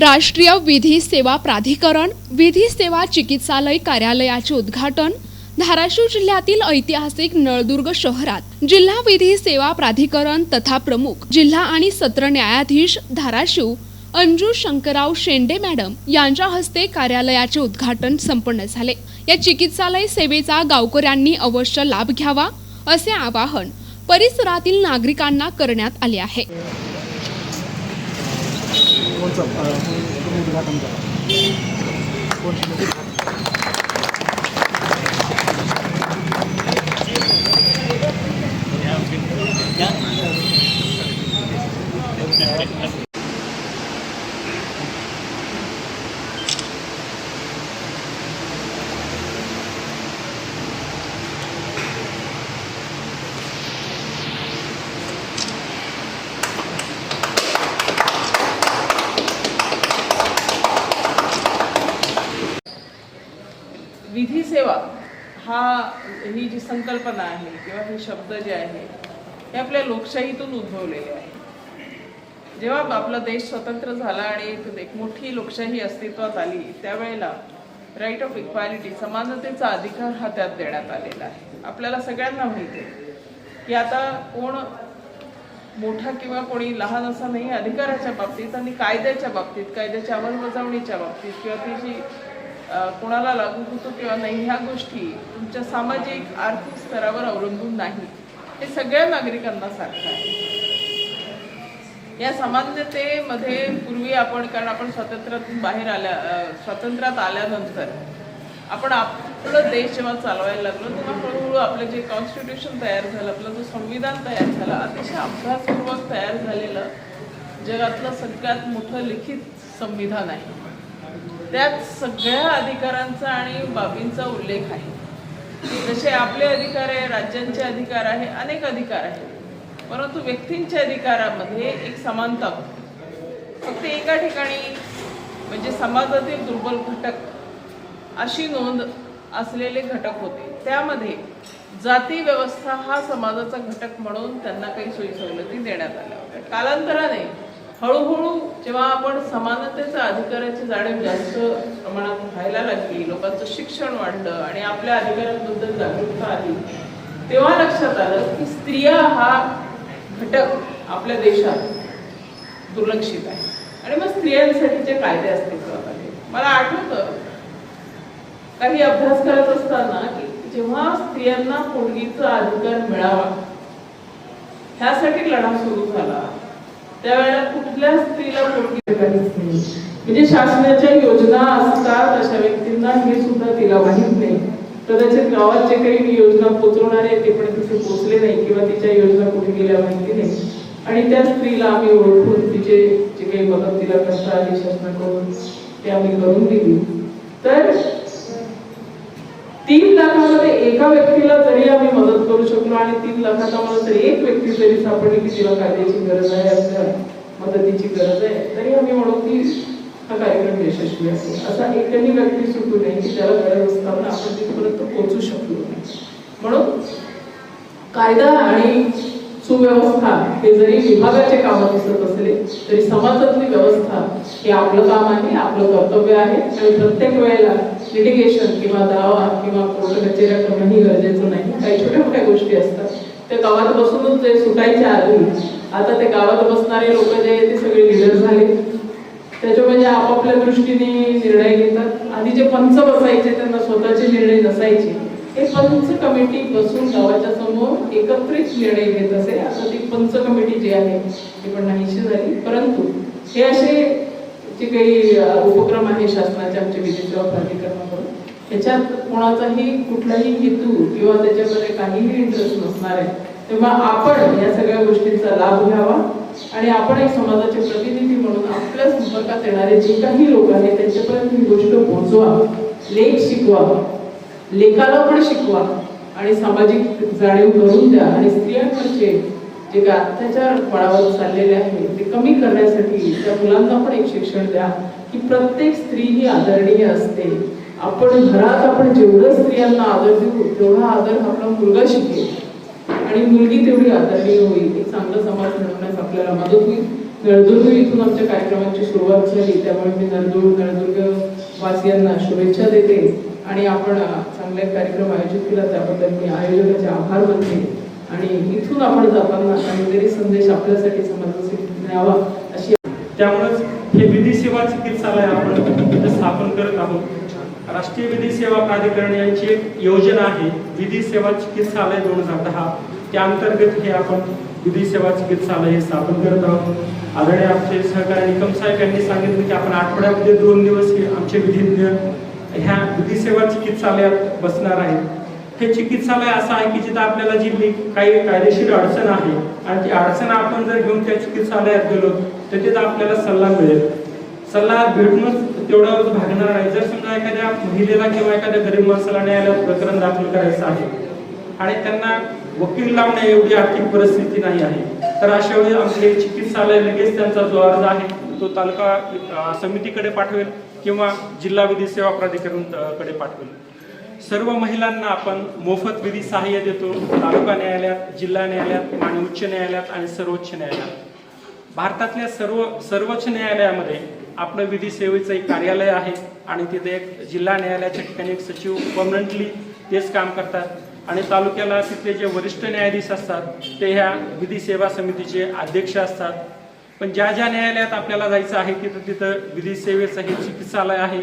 राष्ट्रीय विधी सेवा प्राधिकरण विधी सेवा चिकित्सालय कार्यालयाचे उद्घाटन धाराशिव जिल्ह्यातील ऐतिहासिक नळदुर्ग शहरात. जिल्हा विधी सेवा प्राधिकरण तथा प्रमुख जिल्हा आणि सत्र न्यायाधीश धाराशिव अंजू शंकरराव शेंडे मॅडम यांच्या हस्ते कार्यालयाचे उद्घाटन संपन्न झाले. या चिकित्सालय सेवेचा गावकऱ्यांनी अवश्य लाभ घ्यावा असे आवाहन परिसरातील नागरिकांना करण्यात आले आहे. कोणचं अ, तुम्ही उद्घाटन करा कोण विधी सेवा हा ही जी संकल्पना आहे किंवा हे शब्द जे आहे हे आपल्या लोकशाहीतून उद्भवलेले आहे. जेव्हा आपला देश स्वतंत्र झाला आणि एक मोठी लोकशाही अस्तित्वात आली त्यावेळेला राईट ऑफ इक्वालिटी समानतेचा अधिकार हा त्यात देण्यात आलेला आहे. आपल्याला सगळ्यांना माहिती आहे की आता कोण मोठा किंवा कोणी लहान असा नाही अधिकाराच्या बाबतीत आणि कायद्याच्या बाबतीत कायद्याच्या अंमलबजावणीच्या बाबतीत किंवा ती जी कोणाला लागू होतो किंवा नाही ह्या गोष्टी तुमच्या सामाजिक आर्थिक स्तरावर अवलंबून नाही. हे सगळ्या नागरिकांना सारखं आहे. या सामान्यतेमध्ये पूर्वी आपण कारण आपण स्वातंत्र्यातून बाहेर आल्या स्वातंत्र्यात आल्यानंतर आपण आपलं देश जेव्हा चालवायला लागलो तेव्हा हळूहळू आपलं जे कॉन्स्टिट्यूशन तयार झालं आपलं जो संविधान तयार झालं अतिशय अभ्यासपूर्वक तयार झालेलं जगातलं सगळ्यात मोठं लिखित संविधान आहे. त्यात सगळ्या अधिकारांचा आणि बाबींचा उल्लेख आहे. जसे आपले अधिकार आहे राज्यांचे अधिकार आहे अनेक अधिकार आहेत. परंतु व्यक्तींच्या अधिकारामध्ये एक समानता होती. फक्त एका ठिकाणी म्हणजे समाजातील दुर्बल घटक अशी नोंद असलेले घटक होते. त्यामध्ये जाती व्यवस्था हा समाजाचा घटक म्हणून त्यांना काही सोयी सवलती देण्यात आल्या. होत्या कालांतराने हळूहळू जेव्हा आपण समानतेचा अधिकाराची जाणीव जास्त प्रमाणात व्हायला लागली लोकांचं शिक्षण वाढलं आणि आपल्या अधिकारांबद्दल जागरूकता आली तेव्हा लक्षात आलं की स्त्रिया हा घटक आपल्या देशात दुर्लक्षित आहे. आणि मग स्त्रियांसाठीचे कायदे अस्तित्वात आले मला आठवतं काही अभ्यास करत असताना की जेव्हा स्त्रियांना पोलगीचा अधिकार मिळावा ह्यासाठी लढा सुरू झाला. त्यावेळेला कुठल्या स्त्रीला पोटगी काहीच नाही म्हणजे शासनाच्या योजना असतात अशा व्यक्तींना हे सुद्धा तिला माहीत नाही. कदाचित गावात जे काही योजना पोचवणारे ते पण तिथे पोचले नाही किंवा तिच्या योजना कुठे गेल्या माहिती नाही. आणि त्या स्त्रीला आम्ही ओळखून तिचे जे काही मदत तिला कष्ट आली शासनाकडून ते आम्ही करून दिली. तर तीन लाखामध्ये एका व्यक्तीला जरी आम्ही मदत करू शकलो आणि तीन लाखात आम्हाला तरी एक व्यक्ती जरी सापडली की तिला कायद्याची गरज आहे आपल्या मदतीची गरज आहे तरी आम्ही म्हणू की हा कार्यक्रम यशस्वी असेल असा एकही व्यक्ती सुटू नये की त्याला गरज असताना आपण तिथपर्यंत पोहोचू शकलो नाही. म्हणून कायदा आणि सुव्यवस्था हे जरी विभागाचे काम दिसत असले तरी समाजातली व्यवस्था हे आपलं काम आहे आपलं कर्तव्य आहे. आणि प्रत्येक वेळेला लिटिगेशन किंवा दावा किंवा कोर्ट कचेऱ्या करणं ही गरजेचं नाही. काही छोट्या मोठ्या गोष्टी असतात. त्या गावात बसूनच जे सुटायच्या आधी आता ते गावात बसणारे लोक जे आहेत ते सगळे लिडर झाले. त्याच्या म्हणजे आपापल्या दृष्टीने निर्णय घेतात. आधी जे पंच बसायचे त्यांना स्वतःचे निर्णय नसायचे. हे पंच कमिटी बसून गावाच्या समोर एकत्रित निर्णय घेत असे. आता ती पंच कमिटी जी आहे ती पण नाहीशी झाली. परंतु हे असे जे काही उपक्रम आहे शासनाचे आमचे विधी सेवा त्याच्यात कोणाचाही कुठलाही हेतू किंवा त्याच्यामध्ये काहीही इंटरेस्ट नसणार आहे तेव्हा आपण या सगळ्या गोष्टींचा लाभ घ्यावा. आणि आपण एक समाजाचे प्रतिनिधी म्हणून आपल्या संपर्कात येणारे जे काही लोक आहेत त्यांच्यापर्यंत ही गोष्ट पोहोचवा. लेख शिकवा. लेखाला पण शिकवा. आणि सामाजिक जाणीव करून द्या. आणि स्त्रियांवरचे जे काय अत्याचार पडावर चाललेले आहे ते कमी करण्यासाठी त्या मुलांना पण एक शिक्षण द्या की प्रत्येक स्त्री ही आदरणीय असते. आपण घरात आपण जेवढं स्त्रियांना आदर देऊ तेवढा आदर आपला मुलगा शिकेल. आणि मुलगी तेवढी आदरणीय होईल. एक चांगला समाज घडवण्यास आपल्याला मदत होईल. नळदुर्ग इथून आमच्या कार्यक्रमाची सुरुवात झाली. त्यामुळे मी नळदुर्ग नळदुर्ग वासियांना शुभेच्छा देते. आणि आपण चांगले चांगला एक कार्यक्रम आयोजित केला. त्याबद्दल मी आयोजकाचे आभार मानते. आणि इथून आपण जाताना काहीतरी संदेश आपल्यासाठी समाजासाठी न्यावा अशी त्यामुळेच हे विधी सेवा चिकित्सालय आपण स्थापन करत आहोत. राष्ट्रीय विधी सेवा प्राधिकरण यांची एक योजना आहे विधी सेवा चिकित्सालय दोन हजार दहा. त्या अंतर्गत हे आपण विधी सेवा चिकित्सालय हे स्थापन करत आहोत. आदरणीय आमचे सहकारी निकम साहेब यांनी सांगितलं की आपण आठवड्यामध्ये दोन दिवस हे आमचे विधी ह्या विधी सेवा चिकित्सालयात बसणार आहेत. हे चिकित्सालय असं आहे की जिथं आपल्याला जी बी काही कायदेशीर अडचण आहे आणि ती अडचण आपण जर घेऊन त्या चिकित्सालयात गेलो तर तिथं आपल्याला सल्ला मिळेल. सल्ला भेटूनच तेवढ्यावर भागणार आहे जर समजा एखाद्या महिलेला किंवा एखाद्या गरीब माणसाला न्यायालयात प्रकरण दाखल करायचं आहे आणि त्यांना वकील लावणे एवढी आर्थिक परिस्थिती नाही आहे तर अशा वेळी आमचे चिकित्सालय लगेच त्यांचा जो अर्ज आहे तो तालुका समितीकडे पाठवेल किंवा जिल्हा विधी सेवा प्राधिकरणकडे पाठवेल. सर्व महिलांना आपण मोफत विधी सहाय्य देतो. तालुका न्यायालयात जिल्हा न्यायालयात आणि उच्च न्यायालयात आणि सर्वोच्च न्यायालयात. भारतातल्या सर्व सर्वोच्च न्यायालयामध्ये आपलं विधी सेवेचं एक कार्यालय आहे आणि तिथे एक जिल्हा न्यायालयाच्या ठिकाणी एक सचिव परमनंटली तेच काम करतात. आणि तालुक्याला तिथले जे वरिष्ठ न्यायाधीश असतात ते ह्या विधी सेवा समितीचे अध्यक्ष असतात. पण ज्या ज्या न्यायालयात आपल्याला जायचं आहे तिथं तिथं विधी सेवेचं हे चिकित्सालय आहे.